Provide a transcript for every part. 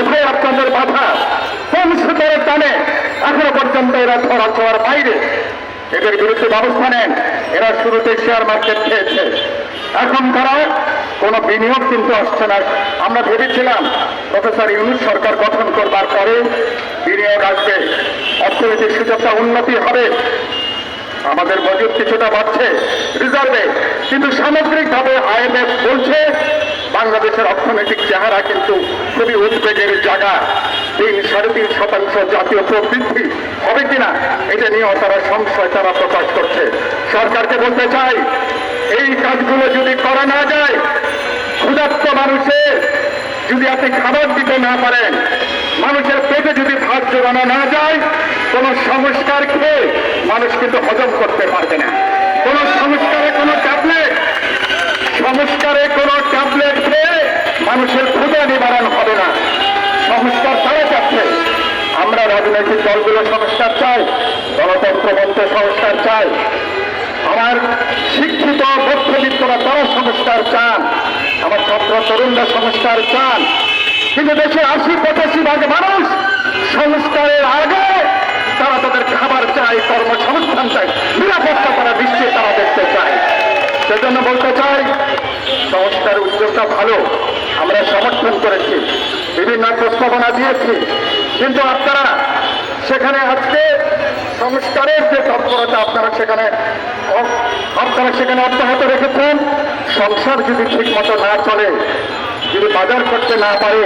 কোথায় আপনাদের বাধা। কোন টানে এখনও পর্যন্ত এরা ছড়া ছোঁয়ার বাইরে। এদের বিরুদ্ধে ব্যবস্থা নেন। এরা শুরুতে শেয়ার মার্কেট খেয়েছে। এখন তারা কোনো বিনিয়োগ কিন্তু আসছে না। আমরা ভেবেছিলাম প্রফেসর ইউনুস সরকার গঠন করবার পরে বিনিয়োগ আসবে। অর্থনৈতিক সুযোগটা উন্নতি হবে। আমাদের মজুদ কিছুটা বাড়ছে। রিজার্ভে কিন্তু সামগ্রিকভাবে আইএমএফ বলছে বাংলাদেশের অর্থনৈতিক চেহারা কিন্তু খুবই উদ্বেগের জায়গা। তিন সাড়ে তিন শতাংশ জাতীয় প্রবৃদ্ধি হবে কিনা, এটা নিয়েও তারা সংশয় তারা প্রকাশ করছে। সরকারকে বলতে চাই, এই কাজগুলো যদি করা না যায়, ক্ষুধার্ত মানুষের যদি আপনি খাবার দিতে না পারেন, মানুষের পেটে যদি ভাত জোগানো না যায়, কোন সংস্কার খেয়ে মানুষ কিন্তু হজম করতে পারবে না। কোন সংস্কারে কোনো ট্যাবলেট, সংস্কারে কোনো ট্যাবলেট মানুষের ক্ষুদা নিবারণ হবে না। সংস্কার তারা চাচ্ছে। আমরা রাজনৈতিক দলগুলো সংস্কার চাই, গণতন্ত্র মন্ত্র সংস্কার চাই। আমার শিক্ষিত মধ্যবিত্তরা তারা সংস্কার চান, আমার ছাত্র তরুণরা সংস্কার চান। কিন্তু দেশের আশি, পঁচাশি ভাগ মানুষ সংস্কারের আগে তারা তাদের খাবার চায় কর্মসংস্থান চায় নিরাপত্তা তারা নিশ্চিত তারা দেখতে চায় সেজন্য বলতে চাই, সংস্কার উদ্যোগটা ভালো, আমরা সমর্থন করেছি, বিভিন্ন প্রস্তাবনা দিয়েছি। কিন্তু আপনারা সেখানে আজকে সংস্কারের যে তৎপরতা আপনারা সেখানে আপনারা সেখানে অব্যাহত রেখেছেন, সংসার যদি ঠিক মতো না চলে, যদি বাজার করতে না পারে,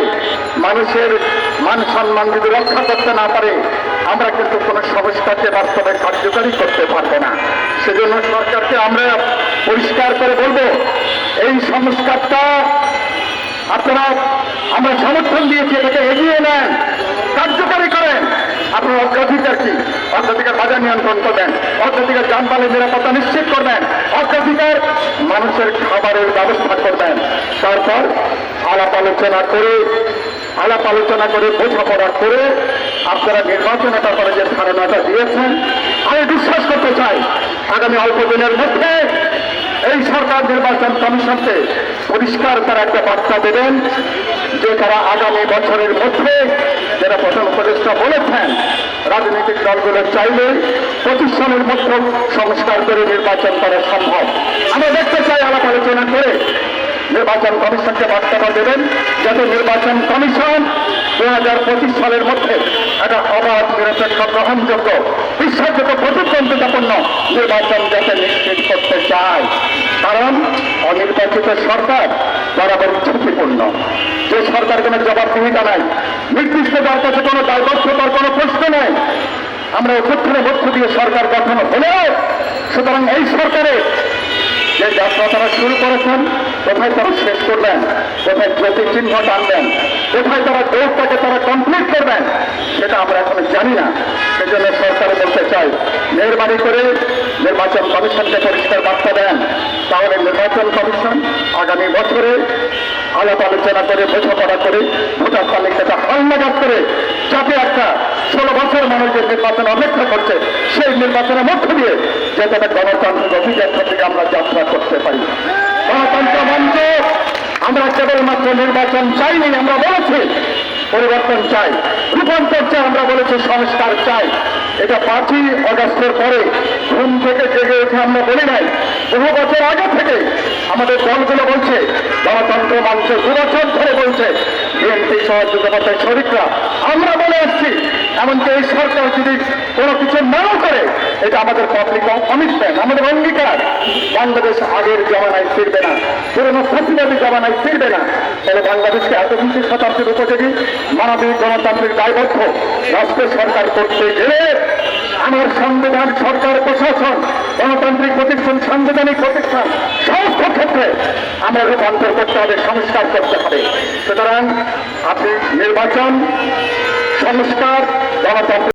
মানুষের মান সম্মান যদি রক্ষা করতে না পারে, আমরা কিন্তু কোনো সংস্কারকে বাস্তবে কার্যকারী করতে পারব না। সেজন্য সরকারকে আমরা পরিষ্কার করে বলব, এই সংস্কারটা আপনারা, আমরা সমর্থন দিয়েছি, এটাকে এগিয়ে নেন, কার্যকারী করেন। আপনার অগ্রাধিকার কি? অগ্রাধিকার বাজার নিয়ন্ত্রণ করবেন, অগ্রাধিকার যানবাহনের নিরাপত্তা নিশ্চিত করবেন, অগ্রাধিকার মানুষের খাবারের ব্যবস্থা করবেন। তারপর আলাপ আলোচনা করে, আলাপ আলোচনা করে, বোঝাপড়া করে আপনারা নির্বাচনের ব্যাপারে যে ধারণাটা দিয়েছেন, আমি বিশ্বাস করতে চাই, আগামী অল্প দিনের মধ্যে এই সরকার নির্বাচন কমিশনকে পরিষ্কার তারা একটা বার্তা দেবেন যে তারা আগামী বছরের মধ্যে যারা প্রধান উপদেষ্টা বলেছেন, রাজনৈতিক দলগুলো চাইলে পঁচিশ সালের মধ্যে সংস্কার করে নির্বাচন করা সম্ভব। আমরা দেখতে চাই আলাপ আলোচনা করে নির্বাচন কমিশনকে বার্তাটা দেবেন যাতে নির্বাচন কমিশন দু হাজার পঁচিশ সালের মধ্যে একটা অবাধ নিরপেক্ষ গ্রহণযোগ্য, বিশ্বাসযোগ্য প্রতিদ্বন্দ্বিতাপূর্ণ নির্বাচন যাতে নিশ্চিত করতে চায়। কারণ অনির্বাচিত সরকার বরাবর ঝুঁকিপূর্ণ। যে সরকার কোনো জবাবদিহিতা নাই নির্দিষ্ট যার কাছে কোনো দায়বদ্ধতার কোনো প্রশ্ন নেই, আমরা অভ্যুত্থানের মধ্য দিয়ে সরকার গঠন হলেও, সুতরাং এই সরকারের যে যাত্রা তারা শুরু করেছেন, কোথায় তারা শেষ করবেন, কোথায় জ্যোতি চিহ্ন টানবেন, কোথায় তারা দৌড়টাকে তারা কমপ্লিট করবেন, সেটা আমরা এখন জানি না। সেজন্য সরকারে বলতে চাই মেহরবানি করে নির্বাচন কমিশনকে পরিষ্কার বার্তা দেন। তাহলে নির্বাচন কমিশন আগামী বছরে আলাপ আলোচনা করে, বোঝাপড়া করে ভোটার তালিকাটা হালনাগাদ করে যাতে একটা ষোলো বছর মানুষ যে নির্বাচন অপেক্ষা করছে, সেই নির্বাচনের মধ্য দিয়ে যাতে একটা গণতান্ত্রিক অভিযাত্রা থেকে আমরা যাত্রা করতে পারি। গণতন্ত্র মঞ্চ, আমরা কেবলমাত্র নির্বাচন চাইনি, আমরা বলেছি পরিবর্তন চাই। রূপান্তর চাই, আমরা বলেছি সংস্কার চাই। এটা পাঁচই অগস্টের পরে উঠে আমরা বলি নাই। বহু বছর আগে থেকে আমাদের দলগুলো বলছে, গণতন্ত্র মঞ্চ দু বছর ধরে বলছে বিএনপি সহ যুগপথের শরিকরা আমরা বলে আসছি, এমনকি এই সরকার যদি কোনো কিছু নাও করে, এটা আমাদের পাবলিক কমিটমেন্ট আমাদের অঙ্গীকার। বাংলাদেশ আগের জমানায় ফিরবে না, পুরনো ফসিলাদি জমানায় ফিরবে না। তাহলে বাংলাদেশকে এত কিছু শতাব্দীর উপযোগী মানবিক গণতান্ত্রিক দায়বদ্ধ রাষ্ট্রের সরকার করতে গেলে আমার সংবিধান, সরকার, প্রশাসন গণতান্ত্রিক প্রতিষ্ঠান, সাংবিধানিক প্রতিষ্ঠান, সমস্ত ক্ষেত্রে আমরা রূপান্তর করতে হবে, সংস্কার করতে হবে। সুতরাং আপনি নির্বাচন, সংস্কার গণতন্ত্র